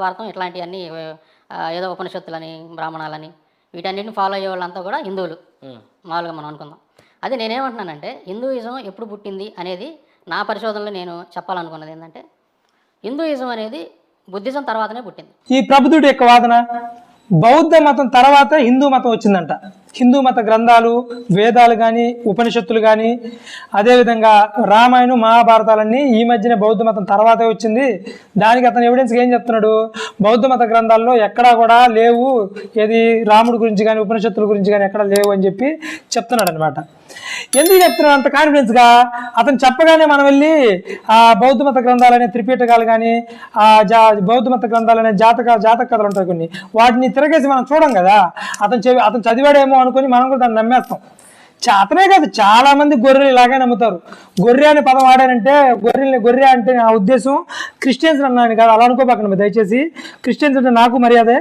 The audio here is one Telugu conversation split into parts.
భారతం ఇట్లాంటివన్నీ ఏదో ఉపనిషత్తులని బ్రాహ్మణాలని వీటన్నిటిని ఫాలో అయ్యే వాళ్ళంతా కూడా హిందువులు. మామూలుగా మనం అనుకుందాం. అది నేనేమంటున్నానంటే హిందూయిజం ఎప్పుడు పుట్టింది అనేది నా పరిశోధనలో నేను చెప్పాలనుకున్నది ఏంటంటే హిందూయిజం అనేది బుద్ధిజం తర్వాతనే పుట్టింది. ఈ ప్రభుత్వుడి యొక్క వాదన బౌద్ధ మతం తర్వాత హిందూ మతం వచ్చిందంట. హిందూ మత గ్రంథాలు వేదాలు కానీ ఉపనిషత్తులు కానీ అదేవిధంగా రామాయణం మహాభారతాలన్నీ ఈ మధ్యన బౌద్ధ మతం తర్వాతే వచ్చింది. దానికి అతను ఎవిడెన్స్ ఏం చెప్తున్నాడు? బౌద్ధ మత గ్రంథాల్లో ఎక్కడా కూడా లేవు. ఏది రాముడి గురించి కానీ ఉపనిషత్తుల గురించి కానీ ఎక్కడా లేవు అని చెప్పి చెప్తున్నాడు అనమాట ఎందుకు చెప్తున్నాడు? అంత కాన్ఫిడెన్స్గా అతను చెప్పగానే మనం వెళ్ళి ఆ బౌద్ధ మత గ్రంథాలనే త్రిపీఠకాలు కానీ ఆ జా బౌద్ధ మత గ్రంథాలనే జాతక జాతక కథలు ఉంటాయి కొన్ని. వాటిని తిరగేసి మనం చూడం కదా? అతను అతను చదివాడేమో అనుకుని మనం కూడా దాన్ని నమ్మేస్తాం. చేతనే కాదు చాలా మంది గొర్రెలు ఇలాగే నమ్ముతారు. గొర్రె అనే పదం వాడానంటే గొర్రెల్ని గొర్రె అంటే నా ఉద్దేశం క్రిస్టియన్స్ అన్నాను కాదు అలా అనుకోబాకండి దయచేసి. క్రిస్టియన్స్ అంటే నాకు మర్యాదే.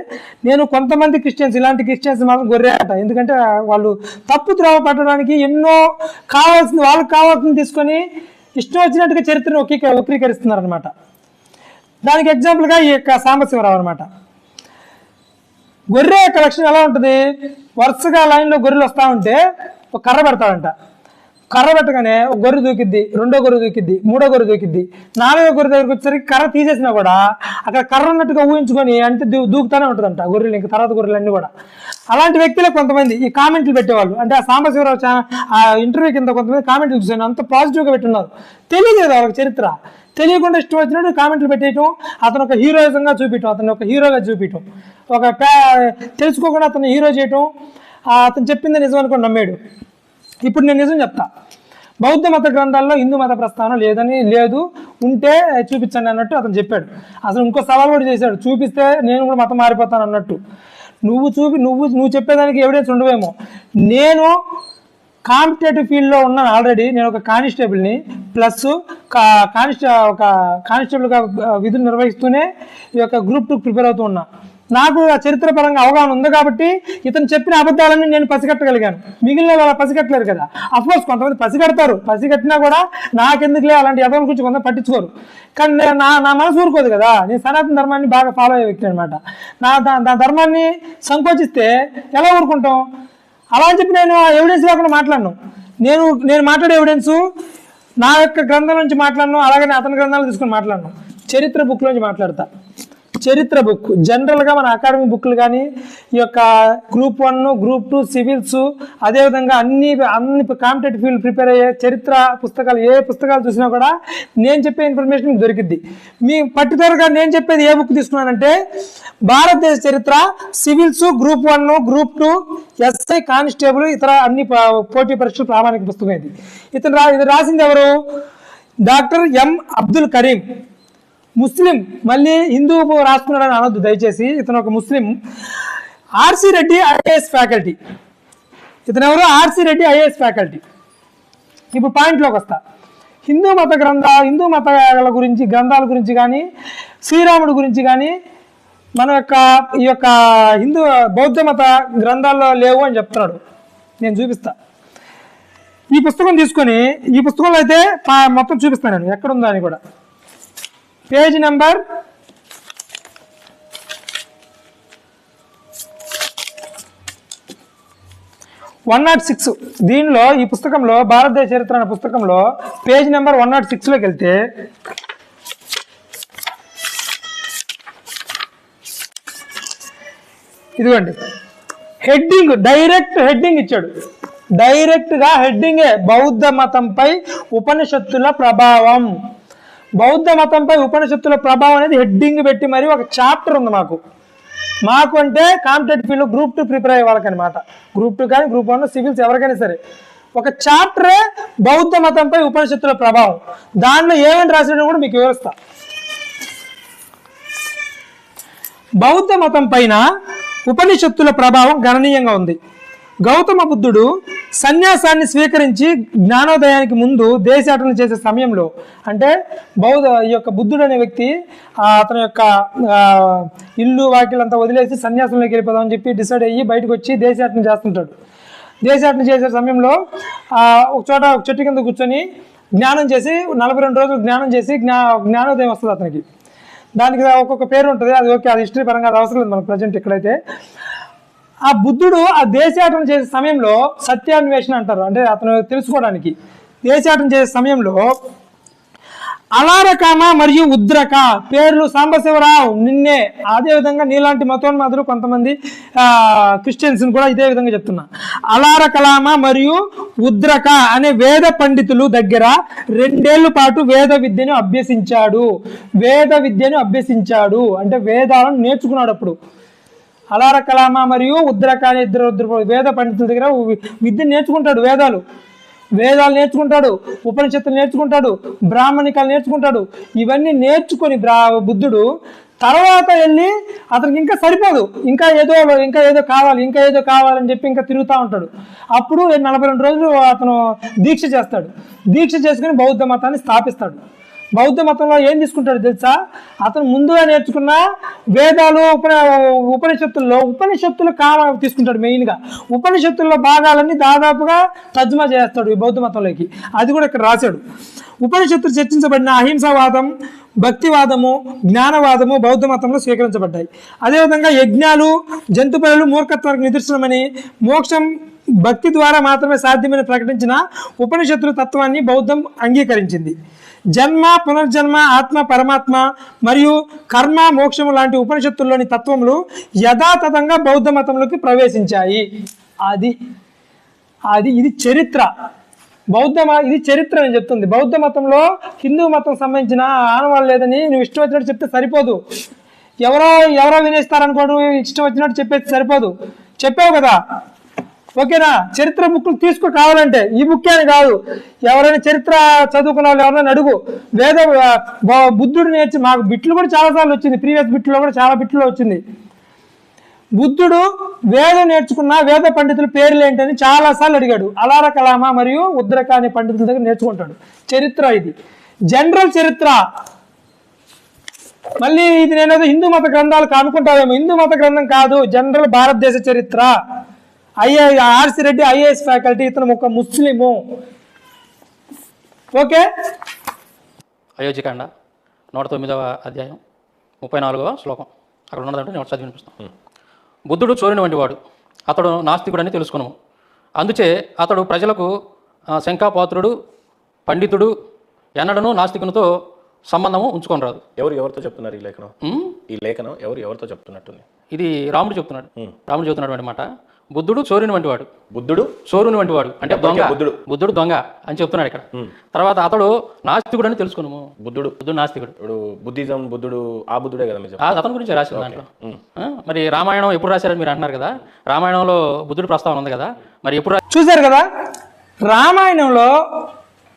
నేను కొంతమంది క్రిస్టియన్స్ ఇలాంటి క్రిస్టియన్స్ మాత్రం గొర్రె అంట. ఎందుకంటే వాళ్ళు తప్పు త్రోవ పట్టడానికి ఎన్నో కావాల్సింది వాళ్ళకి కావాల్సింది తీసుకొని ఇష్టం వచ్చినట్టుగా చరిత్రను వక్రీక వక్రీకరిస్తున్నారు అనమాట దానికి ఎగ్జాంపుల్గా ఈ యొక్క సాంబశివరావు అనమాట గొర్రె యొక్క లక్షణం ఎలా ఉంటుంది? వరుసగా లైన్లో గొర్రెలు వస్తూ ఉంటే ఒక కర్ర పెడతాడంట కర్ర పెట్టగానే ఒక గొర్రె దూకిద్ది రెండో గొర్రె దూకిద్ది మూడో గొర్రె దూకిద్ది నాలుగో గొర్రె దగ్గరికి వచ్చేసరికి కర్ర తీసేసినా కూడా అక్కడ కర్ర ఉన్నట్టుగా ఊహించుకొని అంటే దూ దూకుతానే ఉంటుందంట గొర్రెలు ఇంకా తర్వాత గొర్రెలు అన్నీ కూడా. అలాంటి వ్యక్తులే కొంతమంది ఈ కామెంట్లు పెట్టేవాళ్ళు. అంటే ఆ సాంబశివరావు చా ఆ ఇంటర్వ్యూ కింద కొంతమంది కామెంట్లు చూసాను అంత పాజిటివ్గా పెట్టున్నారు తెలియజేది వాళ్ళకి చరిత్ర. తెలియకుండా ఇష్టం వచ్చినట్టు కామెంట్లు పెట్టేయటం అతను ఒక హీరోయిజంగా చూపించడం అతను ఒక హీరోగా చూపించడం ఒక తెలుసుకోకుండా అతను హీరో చేయటం అతను చెప్పింది నిజం అనుకుని నమ్మాడు. ఇప్పుడు నేను నిజం చెప్తా. బౌద్ధ మత గ్రంథాల్లో హిందూ మత ప్రస్థానం లేదని లేదు ఉంటే చూపించండి అన్నట్టు అతను చెప్పాడు. అసలు ఇంకో సవాల్ కూడా చేశాడు. చూపిస్తే నేను కూడా మతం మారిపోతాను అన్నట్టు. నువ్వు చూపి నువ్వు నువ్వు చెప్పేదానికి ఎవిడెన్స్ ఉండవేమో. నేను కాంపిటేటివ్ ఫీల్డ్లో ఉన్నాను ఆల్రెడీ. నేను ఒక కానిస్టేబుల్ని ప్లస్ కానిస్టే ఒక కానిస్టేబుల్గా విధులు నిర్వహిస్తూనే ఈ యొక్క గ్రూప్ టూ ప్రిపేర్ అవుతూ ఉన్నా. నాకు ఆ చరిత్ర పరంగా అవగాహన ఉంది కాబట్టి ఇతను చెప్పిన అబద్ధాలన్నీ నేను పసిగట్టగలిగాను. మిగిలిన వాళ్ళు పసిగట్టలేరు కదా. అఫ్కోర్స్ కొంతమంది పసిగడతారు. పసిగట్టినా కూడా నాకెందుకులే అలాంటి యథం గురించి కొంత పట్టించుకోరు. కానీ నా నా మనసు ఊరుకోదు కదా. నేను సనాతన ధర్మాన్ని బాగా ఫాలో అయ్యే వ్యక్తి అనమాట నా దా- నా ధర్మాన్ని సంకోచిస్తే ఎలా ఊరుకుంటాం? అలా అని చెప్పి నేను ఎవిడెన్స్ లేకుండా మాట్లాడను. నేను నేను మాట్లాడే ఎవిడెన్సు నా యొక్క గ్రంథం నుంచి మాట్లాడినాం అలాగే అతని గ్రంథాలు తీసుకుని మాట్లాడను. చరిత్ర బుక్ నుంచి మాట్లాడతా. చరిత్ర బుక్. జనరల్గా మన అకాడమిక్ బుక్లు కానీ ఈ యొక్క group one group two civils అదేవిధంగా అన్ని అన్ని కాంపిటేటివ్ ఫీల్డ్ ప్రిపేర్ అయ్యే చరిత్ర పుస్తకాలు ఏ పుస్తకాలు చూసినా కూడా నేను చెప్పే ఇన్ఫర్మేషన్ మీకు దొరికిద్ది. మీ పర్టికులర్గా నేను చెప్పేది ఏ బుక్ తీసుకున్నానంటే భారతదేశ చరిత్ర civils group one group two SI constable ఇతర అన్ని పోటీ పరీక్షలు ప్రామాణిక పుస్తకం ఇది. ఇతను రా ఇది రాసింది ఎవరు? Doctor M Abdul Karim. ముస్లిం మళ్ళీ హిందూ రాసుకున్నాడని అనొద్దు దయచేసి. ఇతను ఒక ముస్లిం. RC Reddy IAS faculty. ఇతను ఎవరు ఆర్సి రెడ్డి ఐఏఎస్ ఫ్యాకల్టీ. ఇప్పుడు పాయింట్లోకి వస్తా. హిందూ మత గ్రంథ హిందూ మతాల గురించి గ్రంథాల గురించి కానీ శ్రీరాముడి గురించి కానీ మన యొక్క ఈ యొక్క హిందూ బౌద్ధ మత గ్రంథాల్లో లేవు అని చెప్తున్నాడు. నేను చూపిస్తా. ఈ పుస్తకం తీసుకొని ఈ పుస్తకంలో అయితే పా- మొత్తం చూపిస్తాను నేను. ఎక్కడుందో అని కూడా. Page number one not six. దీనిలో ఈ పుస్తకంలో భారతదేశ చరిత్ర అనే పుస్తకంలో పేజ్ నెంబర్ వన్ నాట్ సిక్స్లోకి వెళ్తే ఇదిగోండి. హెడ్డింగ్ డైరెక్ట్ హెడ్డింగ్ ఇచ్చాడు. డైరెక్ట్గా హెడ్డింగే బౌద్ధ మతంపై ఉపనిషత్తుల ప్రభావం. బౌద్ధ మతంపై ఉపనిషత్తుల ప్రభావం అనేది హెడ్డింగ్ పెట్టి మరి ఒక చాప్టర్ ఉంది మాకు. మాకు అంటే competitive field group two prepare అయ్యే వాళ్ళకనమాట. గ్రూప్ టూ కానీ గ్రూప్ వన్ సివిల్స్ ఎవరికైనా సరే. ఒక చాప్టరే బౌద్ధ మతంపై ఉపనిషత్తుల ప్రభావం. దానిలో ఏమని రాసినా కూడా మీకు వివరిస్తా. బౌద్ధ మతం పైన ఉపనిషత్తుల ప్రభావం గణనీయంగా ఉంది. గౌతమ బుద్ధుడు సన్యాసాన్ని స్వీకరించి జ్ఞానోదయానికి ముందు దేశాటన చేసే సమయంలో అంటే బౌద్ధ ఈ యొక్క బుద్ధుడు అనే వ్యక్తి అతని యొక్క ఇల్లు వాకిలంతా వదిలేసి సన్యాసంలోకి వెళ్ళిపోదామని చెప్పి డిసైడ్ అయ్యి బయటకు వచ్చి దేశాటన చేస్తుంటాడు. దేశాటన చేసే సమయంలో ఒక చోట ఒక చెట్టు కింద కూర్చొని జ్ఞానం చేసి నలభై రెండు రోజులు జ్ఞానం చేసి జ్ఞా జ్ఞానోదయం వస్తుంది అతనికి. దానికి ఒక్కొక్క పేరు ఉంటుంది అది ఓకే అది హిస్టరీ పరంగా అది అవసరం లేదు మనకు ప్రజెంట్ ఇక్కడైతే. ఆ బుద్ధుడు ఆ దేశాటన చేసే సమయంలో సత్యాన్వేషణ అంటారు. అంటే అతను తెలుసుకోవడానికి. దేశాటన చేసే సమయంలో అలారకామ మరియు ఉద్రక పేర్లు సాంబశివరావు నిన్నే అదే విధంగా నీలాంటి మతోన్మాదులు కొంతమంది ఆ, క్రిస్టియన్స్ కూడా ఇదే విధంగా చెప్తున్నా. అలారకలామ మరియు ఉద్రక అనే వేద పండితులు దగ్గర రెండేళ్ళ పాటు వేద విద్యను అభ్యసించాడు. వేద విద్యను అభ్యసించాడు. అంటే వేదాలను నేర్చుకున్నాడు అప్పుడు. అలార కలామ మరియు ఉద్రకాని ఇద్దరు వేద పండితుల దగ్గర విద్య నేర్చుకుంటాడు వేదాలు. వేదాలు నేర్చుకుంటాడు ఉపనిషత్తులు నేర్చుకుంటాడు బ్రాహ్మణికాలు నేర్చుకుంటాడు. ఇవన్నీ నేర్చుకొని బ్రా బుద్ధుడు తర్వాత వెళ్ళి అతనికి ఇంకా సరిపోదు. ఇంకా ఏదో ఇంకా ఏదో కావాలి ఇంకా ఏదో కావాలని చెప్పి ఇంకా తిరుగుతూ ఉంటాడు. అప్పుడు నలభై రెండు రోజులు అతను దీక్ష చేస్తాడు. దీక్ష చేసుకుని బౌద్ధ మతాన్ని స్థాపిస్తాడు. బౌద్ధ మతంలో ఏం తీసుకుంటాడు తెలుసా? అతను ముందుగా నేర్చుకున్న వేదాలు ఉప ఉపనిషత్తుల్లో ఉపనిషత్తులు కావ తీసుకుంటాడు మెయిన్గా ఉపనిషత్తుల్లో భాగాలన్నీ దాదాపుగా తర్జుమా చేస్తాడు ఈ బౌద్ధ మతంలోకి. అది కూడా ఇక్కడ రాశాడు. ఉపనిషత్తులు చర్చించబడిన అహింసావాదం భక్తివాదము జ్ఞానవాదము బౌద్ధ మతంలో స్వీకరించబడ్డాయి. అదేవిధంగా యజ్ఞాలు జంతు మూర్ఖత్వానికి నిదర్శనమని మోక్షం భక్తి ద్వారా మాత్రమే సాధ్యమని ప్రకటించిన ఉపనిషత్తుల తత్వాన్ని బౌద్ధం అంగీకరించింది. జన్మ పునర్జన్మ ఆత్మ పరమాత్మ మరియు కర్మ మోక్షము లాంటి ఉపనిషత్తుల్లోని తత్వములు యథాతథంగా బౌద్ధ మతంలోకి ప్రవేశించాయి. అది అది ఇది చరిత్ర. బౌద్ధ ఇది చరిత్ర అని చెప్తుంది. బౌద్ధ మతంలో హిందూ మతం సంబంధించిన ఆనవాళ్ళు లేదని నువ్వు ఇష్టం వచ్చినట్టు చెప్తే సరిపోదు. ఎవరో ఎవరో వినేస్తారనుకోవడం ఇష్టం వచ్చినట్టు చెప్పేది సరిపోదు. చెప్పావు కదా ఓకేనా? చరిత్ర బుక్లు తీసుకో కావాలంటే ఈ బుక్ అని కాదు. ఎవరైనా చరిత్ర చదువుకున్న వాళ్ళు ఎవరైనా అడుగు. వేద బ- బుద్ధుడు నేర్చి మాకు బిట్లు కూడా చాలాసార్లు వచ్చింది. ప్రీవియస్ బిట్లో కూడా చాలా బిట్లో వచ్చింది. బుద్ధుడు వేదం నేర్చుకున్న వేద పండితుల పేర్లు ఏంటని చాలాసార్లు అడిగాడు. అలార కలామ మరియు ఉద్రక అనే పండితుల దగ్గర నేర్చుకుంటాడు. చరిత్ర ఇది. జనరల్ చరిత్ర. మళ్ళీ ఇది నేనేదో హిందూ మత గ్రంథాలు అనుకుంటావేమో హిందూ మత గ్రంథం కాదు. జనరల్ భారతదేశ చరిత్ర. ఐఏ ఆర్సి రెడ్డి ఐఏఎస్ ఫ్యాకల్టీ ఇతను ఒక ముస్లిము. ఓకే? అయోధ్యకాండ నూట తొమ్మిదవ అధ్యాయం ముప్పై నాలుగవ శ్లోకం. అక్కడ ఉన్నదంటే నేను చదివి వినిపిస్తాను బుద్ధుడు చోరుని వంటి వాడు. అతడు నాస్తికుడని తెలుసుకును అందుచే అతడు ప్రజలకు శంకాపాత్రుడు పండితుడు ఎన్నడను నాస్తికునితో సంబంధము ఉంచుకొనరాదు ఎవరు ఎవరితో చెప్తున్నారు ఈ లేఖనం? ఈ లేఖనం ఎవరు ఎవరితో చెప్తున్నట్టుంది? ఇది రాముడు చెప్తున్నాడు. రాముడు చెప్తున్నాడు అనమాట బుద్ధుడు చోరుని వంటి వాడు. బుద్ధుడు? చోరుని వంటి వాడు. అంటే దొంగ. బుద్ధుడు. బుద్ధుడు దొంగ అని చెప్తున్నాడు ఇక్కడ. తర్వాత అతడు నాస్తికుడు అని తెలుసుకున్నాము బుద్ధుడు. బుద్ధుడు నాస్తికుడు. ఇప్పుడు బుద్ధిజం బుద్ధుడు ఆ బుద్ధుడే కదా అతని గురించి రాసిన దాంట్లో. మరి రామాయణం ఎప్పుడు రాశారని మీరు అంటున్నారు కదా? రామాయణంలో బుద్ధుడి ప్రస్తావన ఉంది కదా? మరి ఎప్పుడు చూశారు కదా? రామాయణంలో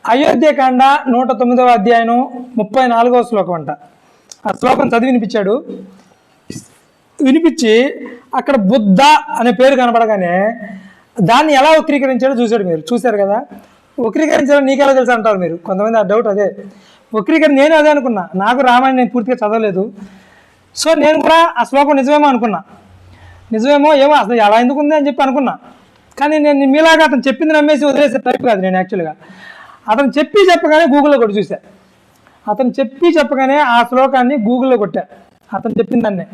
అయోధ్యకాండ నూట తొమ్మిదవ అధ్యాయం ముప్పై నాలుగవ శ్లోకం అంట. ఆ శ్లోకం చదివి వినిపించాడు. వినిపించి అక్కడ బుద్ధ అనే పేరు కనపడగానే దాన్ని ఎలా వక్రీకరించాడో చూశాడు మీరు. చూశారు కదా? వక్రీకరించాలో నీకెలా తెలుసు అంటారు మీరు? కొంతమంది ఆ డౌట్ అదే. వక్రీకరణ నేను అదే అనుకున్నా. నాకు రామాయణం నేను పూర్తిగా చదవలేదు. సో నేను కూడా ఆ శ్లోకం నిజమేమో అనుకున్నా. నిజమేమో ఏమో అసలు ఎలా ఎందుకు ఉంది అని చెప్పి అనుకున్నా. కానీ నేను మీలాగా అతను చెప్పింది నమ్మేసి వదిలేసే టైప్ కాదు నేను యాక్చువల్గా అతను చెప్పి చెప్పగానే గూగుల్లో కొట్టి చూసా. అతను చెప్పి చెప్పగానే ఆ శ్లోకాన్ని గూగుల్లో కొట్టా. అతను చెప్పిందన్నే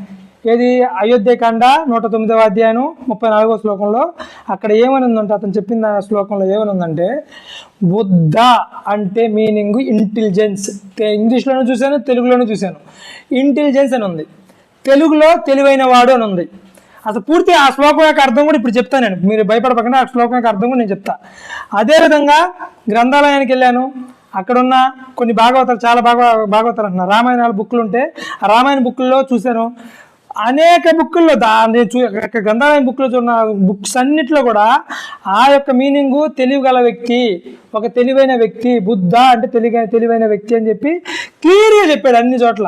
ఏది? అయోధ్యకాండ నూట తొమ్మిదవ అధ్యాయం ముప్పై నాలుగో శ్లోకంలో. అక్కడ ఏమని ఉందంటే అతను చెప్పిన ఆ శ్లోకంలో ఏమని ఉందంటే బుద్ధ అంటే మీనింగ్ ఇంటెలిజెన్స్. ఇంగ్లీష్లోనూ చూశాను తెలుగులోనూ చూశాను. ఇంటెలిజెన్స్ అని ఉంది. తెలుగులో తెలివైన వాడు అని ఉంది. అసలు పూర్తి ఆ శ్లోకం యొక్క అర్థం కూడా ఇప్పుడు చెప్తాను నేను. మీరు భయపడపకుండా ఆ శ్లోకం యొక్క అర్థం కూడా నేను చెప్తా. అదేవిధంగా గ్రంథాలయానికి వెళ్ళాను. అక్కడున్న కొన్ని భాగవతాలు చాలా భాగవ భాగవతాలు అంటున్నారు. రామాయణాల బుక్లు ఉంటే ఆ రామాయణ బుక్లలో చూశాను. అనేక బుక్కుల్లో దా నేను చూ గ్రంథాలయం బుక్లో చూడ బుక్స్ అన్నిట్లో కూడా ఆ యొక్క మీనింగు తెలివిగల వ్యక్తి ఒక తెలివైన వ్యక్తి బుద్ధ అంటే తెలివైన తెలివైన వ్యక్తి అని చెప్పి క్లియర్గా చెప్పాడు అన్ని చోట్ల.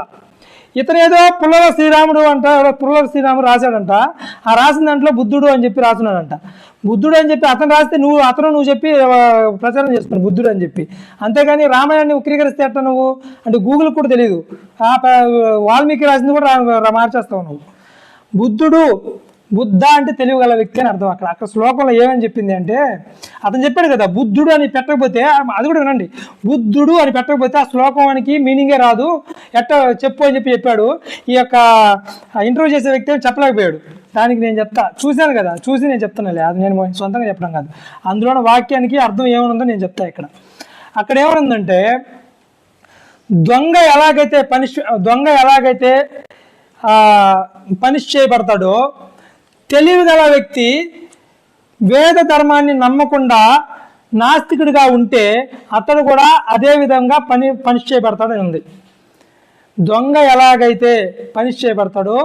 ఇతను ఏదో పుల్లల శ్రీరాముడు అంట ఎవరో పుల్లల శ్రీరాముడు రాశాడంట. ఆ రాసిన దాంట్లో బుద్ధుడు అని చెప్పి రాస్తున్నాడంట బుద్ధుడు అని చెప్పి అతను రాస్తే నువ్వు అతను నువ్వు చెప్పి ప్రచారం చేస్తున్నావు బుద్ధుడు అని చెప్పి. అంతేగాని రామాయణాన్ని ఉక్రీకరిస్తే ఎట్ట నువ్వు? అంటే గూగుల్ కూడా తెలియదు ఆ ప- వాల్మీకి రాసింది కూడా రా- మార్చేస్తావు నువ్వు. బుద్ధుడు బుద్ధ అంటే తెలివిగల వ్యక్తి అని అర్థం అక్కడ. అక్కడ శ్లోకంలో ఏమని చెప్పింది అంటే అతను చెప్పాడు కదా బుద్ధుడు అని పెట్టకపోతే అది కూడా వినండి. బుద్ధుడు అని పెట్టకపోతే ఆ శ్లోకానికి మీనింగే రాదు. ఎట్ట చెప్పు అని చెప్పి చెప్పాడు. ఈ యొక్క ఇంటర్వ్యూ చేసే వ్యక్తి అని చెప్పలేకపోయాడు. దానికి నేను చెప్తా. చూశాను కదా చూసి నేను చెప్తానులే అది నేను సొంతంగా చెప్పడం కాదు. అందులోని వాక్యానికి అర్థం ఏమనుందో నేను చెప్తా ఇక్కడ. అక్కడ ఏమనుందంటే దొంగ ఎలాగైతే పనిష్ దొంగ ఎలాగైతే పనిష్ చేయబడతాడో తెలివిగల వ్యక్తి వేద ధర్మాన్ని నమ్మకుండా నాస్తికుడిగా ఉంటే అతడు కూడా అదే విధంగా పని పనిష్ చేయబడతాడని ఉంది. దొంగ ఎలాగైతే పనిష్ చేయబడతాడో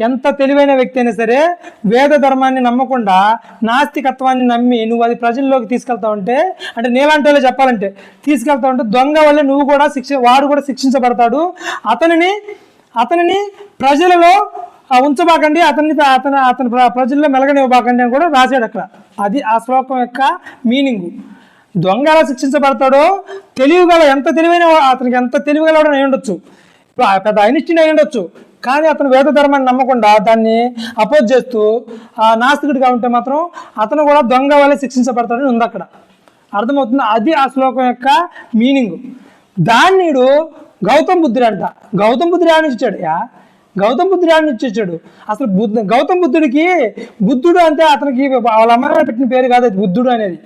ఎంత తెలివైన వ్యక్తి అయినా సరే వేద ధర్మాన్ని నమ్మకుండా నాస్తికత్వాన్ని నమ్మి నువ్వు అది ప్రజల్లోకి తీసుకెళ్తావు అంటే నీలాంటి వాళ్ళే చెప్పాలంటే తీసుకెళ్తావంటే దొంగ వల్ల నువ్వు కూడా శిక్ష వాడు కూడా శిక్షించబడతాడు. అతనిని అతనిని ప్రజలలో ఉంచబాకండి అతన్ని అతను అతని ప్ర- ప్రజల్లో మెలగనివ్వబాకండి అని కూడా రాశాడు అక్కడ. అది ఆ శ్లోకం యొక్క మీనింగు. దొంగ ఎలా శిక్షించబడతాడో తెలివిగల ఎంత తెలివైన అతనికి ఎంత తెలివిగలవాడని అయి ఉండొచ్చు. పెద్ద ఐనిస్టీన్ అయి ఉండొచ్చు. కానీ అతను వేద ధర్మాన్ని నమ్మకుండా దాన్ని అపోజ్ చేస్తూ ఆ నాస్తికుడిగా ఉంటే మాత్రం అతను కూడా దొంగ వల్ల శిక్షించబడతాడని ఉంది అక్కడ. అర్థమవుతుంది? అది ఆ శ్లోకం యొక్క మీనింగ్. దాన్నిడు గౌతమ్ బుద్ధుడు అంట గౌతమ్ బుద్ధుడు ఆడ ఇచ్చాడు? యా గౌతమ బుద్ధుడు ఆడ నుంచి అసలు బుద్ధ గౌతమ బుద్ధుడికి బుద్ధుడు అంటే అతనికి వాళ్ళ అమ్మాయి పెట్టిన పేరు కాదు అది బుద్ధుడు అనేది.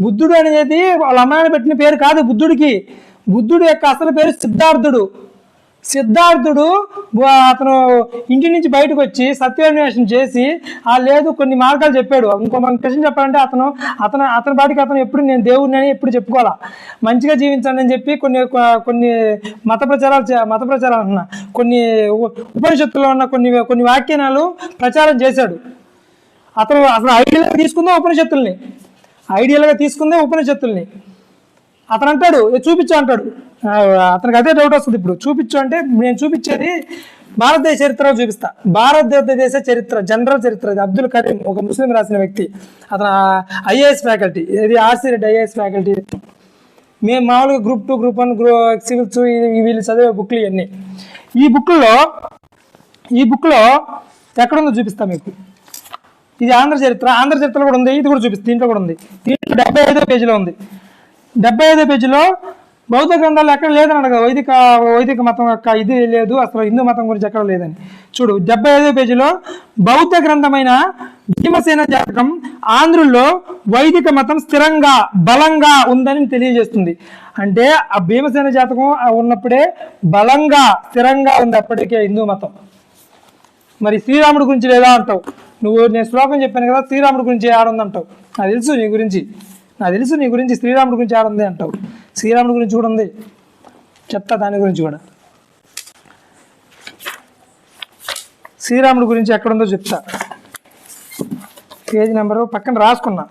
బుద్ధుడు అనేది వాళ్ళ అమ్మాయిని పెట్టిన పేరు కాదు బుద్ధుడికి. బుద్ధుడు యొక్క అసలు పేరు సిద్ధార్థుడు. సిద్ధార్థుడు అతను ఇంటి నుంచి బయటకు వచ్చి సత్యాన్వేషణ చేసి ఆ లేదు కొన్ని మార్గాలు చెప్పాడు. ఇంకో మన క్వశ్చన్ చెప్పాలంటే అతను అతను అతని బాటికి అతను ఎప్పుడు నేను దేవుడిని అని ఎప్పుడు చెప్పుకోవాలా? మంచిగా జీవించండి అని చెప్పి కొన్ని కొన్ని మత ప్రచారాలు చే- మత ప్రచారాలు అన్న కొన్ని ఉపనిషత్తులో ఉన్న కొన్ని కొన్ని వ్యాఖ్యానాలు ప్రచారం చేశాడు. అతను అసలు ఐడియల్గా తీసుకుందాం ఉపనిషత్తుల్ని? ఐడియల్గా తీసుకుందాం ఉపనిషత్తుల్ని? అతను అంటాడు చూపించు అంటాడు. అతనికి అదే డౌట్ వస్తుంది ఇప్పుడు. చూపించు అంటే నేను చూపించేది భారతదేశ చరిత్ర చూపిస్తా. భారతదేశ చరిత్ర జనరల్ చరిత్ర ఇది. అబ్దుల్ కరీం ఒక ముస్లిం రాసిన వ్యక్తి. అతను ఐఏఎస్ ఫ్యాకల్టీ ఇది ఆర్సీ రెడ్డి ఐఏఎస్ ఫ్యాకల్టీ మేము మామూలుగా group two group one group civils వీళ్ళు చదివే బుక్లు ఇవన్నీ. ఈ బుక్లో ఈ బుక్లో ఎక్కడుందో చూపిస్తా మీకు. ఇది ఆంధ్ర చరిత్ర. ఆంధ్ర చరిత్రలో కూడా ఉంది. ఇది కూడా చూపిస్తుంది దీంట్లో కూడా ఉంది. దీంట్లో డెబ్బై ఐదో పేజీలో ఉంది. డెబ్బై ఐదో పేజీలో బౌద్ధ గ్రంథాలు ఎక్కడ లేదని అడగదు వైదిక వైదిక మతం యొక్క ఇది లేదు అసలు హిందూ మతం గురించి ఎక్కడ లేదని. చూడు డెబ్బై ఐదో పేజీలో బౌద్ధ గ్రంథమైన భీమసేన జాతకం ఆంధ్రుల్లో వైదిక మతం స్థిరంగా బలంగా ఉందని తెలియజేస్తుంది. అంటే ఆ భీమసేన జాతకం ఆ ఉన్నప్పుడే బలంగా స్థిరంగా ఉంది అప్పటికే హిందూ మతం. మరి శ్రీరాముడి గురించి లేదా అంటావు? నువ్వు నేను శ్లోకం చెప్పాను కదా శ్రీరాముడి గురించి ఆడుందంటావు నాకు తెలుసు నీ గురించి. నాకు తెలుసు నీ గురించి శ్రీరాముడి గురించి ఆడుంది అంటావు. శ్రీరాముడి గురించి కూడా ఉంది. చెప్తా దాని గురించి కూడా. శ్రీరాముడి గురించి ఎక్కడుందో చెప్తా. పేజీ నెంబరు పక్కన రాసుకున్నా.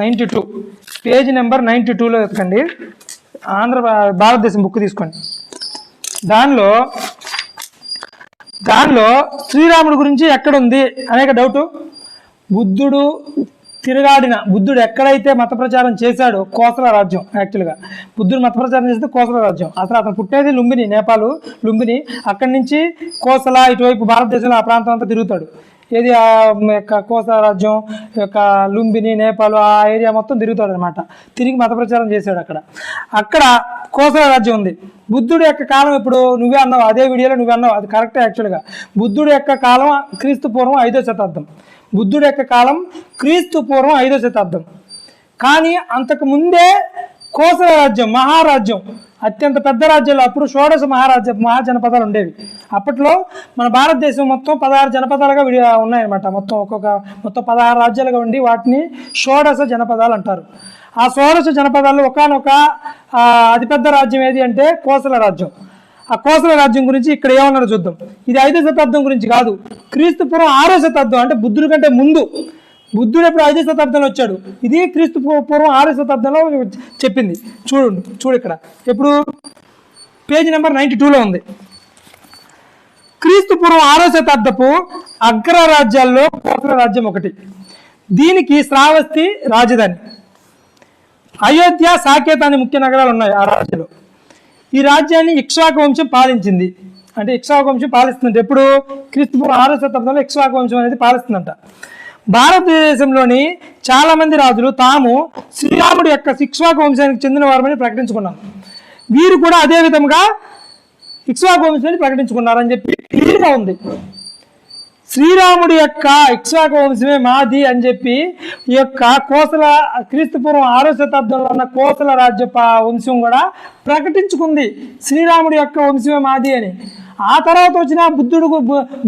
Ninety two. Page number ninety టూలో ఎక్కండి ఆంధ్ర భారతదేశం బుక్ తీసుకోండి. దానిలో దానిలో శ్రీరాముడి గురించి ఎక్కడుంది అనేక డౌట్ బుద్ధుడు తిరగాడిన బుద్ధుడు ఎక్కడైతే మత ప్రచారం చేశాడో కోసల రాజ్యం యాక్చువల్గా బుద్ధుడు మత ప్రచారం చేస్తే కోసల రాజ్యం. అసలు అతను పుట్టేది లుంబిని నేపాల్ లుంబిని. అక్కడి నుంచి కోసల ఇటువైపు భారతదేశంలో ఆ ప్రాంతం అంతా తిరుగుతాడు. ఏది ఆ యొక్క కోసల రాజ్యం యొక్క లుంబిని నేపాల్ ఆ ఏరియా మొత్తం తిరుగుతాడు అనమాట తిరిగి మత ప్రచారం చేశాడు అక్కడ. అక్కడ కోసల రాజ్యం ఉంది. బుద్ధుడు యొక్క కాలం ఇప్పుడు నువ్వే అన్నావు అదే వీడియోలో నువ్వే అన్నావు అది కరెక్టే యాక్చువల్గా బుద్ధుడు యొక్క కాలం క్రీస్తు పూర్వం ఐదో శతాబ్దం. బుద్ధుడు యొక్క కాలం క్రీస్తు పూర్వం ఐదో శతాబ్దం. కానీ అంతకు ముందే కోసల రాజ్యం మహారాజ్యం. అత్యంత పెద్ద రాజ్యాలు అప్పుడు షోడశ మహారాజ్య మహాజనపదాలు ఉండేవి. అప్పట్లో మన భారతదేశం మొత్తం పదహారు జనపదాలుగా విడి ఉన్నాయన్నమాట. మొత్తం ఒక్కొక్క మొత్తం పదహారు రాజ్యాలుగా ఉండి వాటిని షోడశ జనపదాలు అంటారు. ఆ షోడశ జనపదాల్లో ఒకనొక అతిపెద్ద రాజ్యం ఏది అంటే కోసల రాజ్యం. ఆ కోసల రాజ్యం గురించి ఇక్కడ ఏమన్నారో చూద్దాం. ఇది ఐదో శతాబ్దం గురించి కాదు. క్రీస్తుపురం ఆరో శతాబ్దం అంటే బుద్ధుడి కంటే ముందు. బుద్ధుడు ఎప్పుడు ఐదో శతాబ్దంలో వచ్చాడు? ఇది క్రీస్తు పూర్వం ఆరో శతాబ్దంలో చెప్పింది. చూడండి చూడు ఇక్కడ. ఎప్పుడు? పేజ్ నెంబర్ నైంటీ టూలో ఉంది. క్రీస్తు పూర్వం ఆరో శతాబ్దపు అగ్ర రాజ్యాల్లో కోసల రాజ్యం ఒకటి. దీనికి శ్రావస్తి రాజధాని. అయోధ్య సాకేత అనే ముఖ్య నగరాలు ఉన్నాయి ఆ రాజ్యంలో. ఈ రాజ్యాన్ని ఇక్ష్వాకు వంశం పాలించింది. అంటే ఇక్ష్వాకు వంశం పాలిస్తుందంట. ఎప్పుడు? క్రీస్తు పూర్వం ఆరో శతాబ్దంలో ఇక్ష్వాకు వంశం అనేది పాలిస్తుందంట. భారతదేశంలోని చాలా మంది రాజులు తాము శ్రీరాముడి యొక్క ఇక్ష్వాకు వంశానికి చెందిన వారమని ప్రకటించుకున్నారు వీరు కూడా అదే విధంగా ఇక్ష్వాకు వంశాన్ని ప్రకటించుకున్నారని చెప్పి క్లియర్గా ఉంది. శ్రీరాముడి యొక్క ఇక్ష్వాకు వంశమే మాది అని చెప్పి ఈ యొక్క కోసల క్రీస్తుపూర్వం ఆరో శతాబ్దంలో ఉన్న కోసల రాజ్య వంశం కూడా ప్రకటించుకుంది. శ్రీరాముడి యొక్క వంశమే మాది అని. ఆ తర్వాత వచ్చిన బుద్ధుడు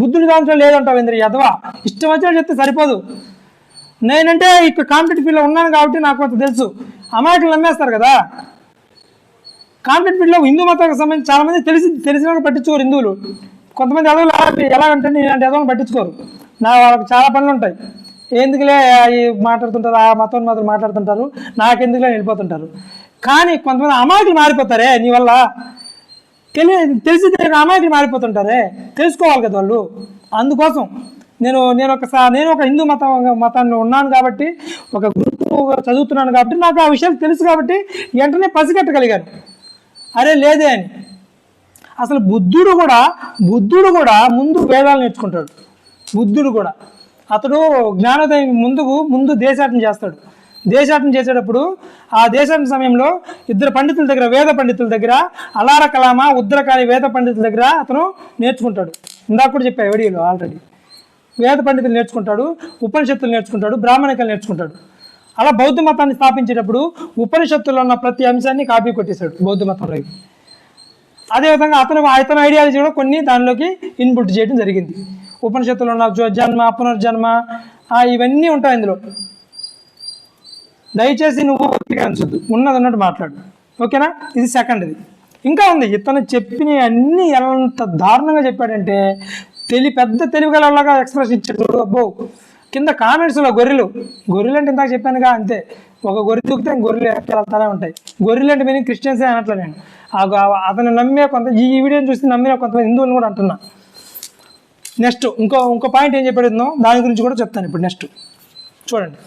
బుద్ధుడి దాంట్లో లేదంటావు ఇంద్ర యదవ? ఇష్టం వచ్చినా చెప్తే సరిపోదు. నేనంటే ఇక్కడ కాంపిటేటివ్ ఫీల్డ్లో ఉన్నాను కాబట్టి నాకు కొంత తెలుసు. అమాయకులు నమ్మేస్తారు కదా. కాంపిటేటివ్ ఫీల్డ్లో హిందూ మతానికి సంబంధించి చాలా మంది తెలిసి తెలిసిన పట్టించుకోరు హిందువులు. కొంతమంది అడవులు ఎలా- ఎలా అంటే ఇలాంటి ఎదవలను పట్టించుకోరు. నా వాళ్ళకి చాలా పనులు ఉంటాయి. ఎందుకులే ఈ మాట్లాడుతుంటారు? ఆ మతం మాత్రం మాట్లాడుతుంటారు. నాకెందుకులే వెళ్ళిపోతుంటారు. కానీ కొంతమంది అమాయకులు మారిపోతారే నీ వల్ల? తెలి తెలిసి తెలియని అమాయకులు మారిపోతుంటారే? తెలుసుకోవాలి కదా వాళ్ళు. అందుకోసం నేను నేను ఒక నేను ఒక హిందూ మతం మతాన్ని ఉన్నాను కాబట్టి ఒక గ్రూప్ చదువుతున్నాను కాబట్టి నాకు ఆ విషయాలు తెలుసు కాబట్టి వెంటనే పసిగట్టగలిగాను. అరే లేదే అని. అసలు బుద్ధుడు కూడా బుద్ధుడు కూడా ముందు వేదాలు నేర్చుకుంటాడు. బుద్ధుడు కూడా. అతడు జ్ఞానోదయం ముందుకు ముందు దేశాటన చేస్తాడు. దేశాటన చేసేటప్పుడు ఆ దేశాటన సమయంలో ఇద్దరు పండితుల దగ్గర వేద పండితుల దగ్గర అలార కలామ ఉద్రకాని వేద పండితుల దగ్గర అతను నేర్చుకుంటాడు. ఇందాక కూడా చెప్పా వీడియోలో ఆల్రెడీ వేద పండితులు నేర్చుకుంటాడు ఉపనిషత్తులు నేర్చుకుంటాడు బ్రాహ్మణికలు నేర్చుకుంటాడు. అలా బౌద్ధ మతాన్ని స్థాపించేటప్పుడు ఉపనిషత్తుల్లో ఉన్న ప్రతి అంశాన్ని కాపీ కొట్టేశాడు బౌద్ధ మతంలోకి అదేవిధంగా అతను అతని ఐడియాలజీ కూడా కొన్ని దానిలోకి ఇన్పుట్ చేయడం జరిగింది. ఉపనిషత్తులో ఉన్న జన్మ పునర్జన్మ ఇవన్నీ ఉంటాయి ఇందులో. దయచేసి నువ్వు అంచొద్దు ఉన్నది ఉన్నట్టు మాట్లాడు. ఓకేనా? ఇది సెకండ్ ఇది ఇంకా ఉంది. ఇతను చెప్పిన అన్ని ఎంత దారుణంగా చెప్పాడంటే తెలి పెద్ద తెలివిగలలాగా ఎక్స్ప్రెస్ ఇచ్చాడు అబ్బో! కింద కామెంట్స్లో గొర్రెలు. గొర్రెలు అంటే ఇందాక చెప్పానుగా అంతే. ఒక గొర్రె దూకితే గొర్రెలు వెళ్తానే ఉంటాయి. గొర్రెలు అంటే మీరు క్రిస్టియన్సే అనట్లే నేను. అతను నమ్మే కొంత ఈ వీడియోని చూసి నమ్మిన కొంతమంది హిందువులు కూడా అంటున్నా. నెక్స్ట్ ఇంకో ఇంకో పాయింట్ ఏం చెప్పాడు దాని గురించి కూడా చెప్తాను ఇప్పుడు నెక్స్ట్ చూడండి.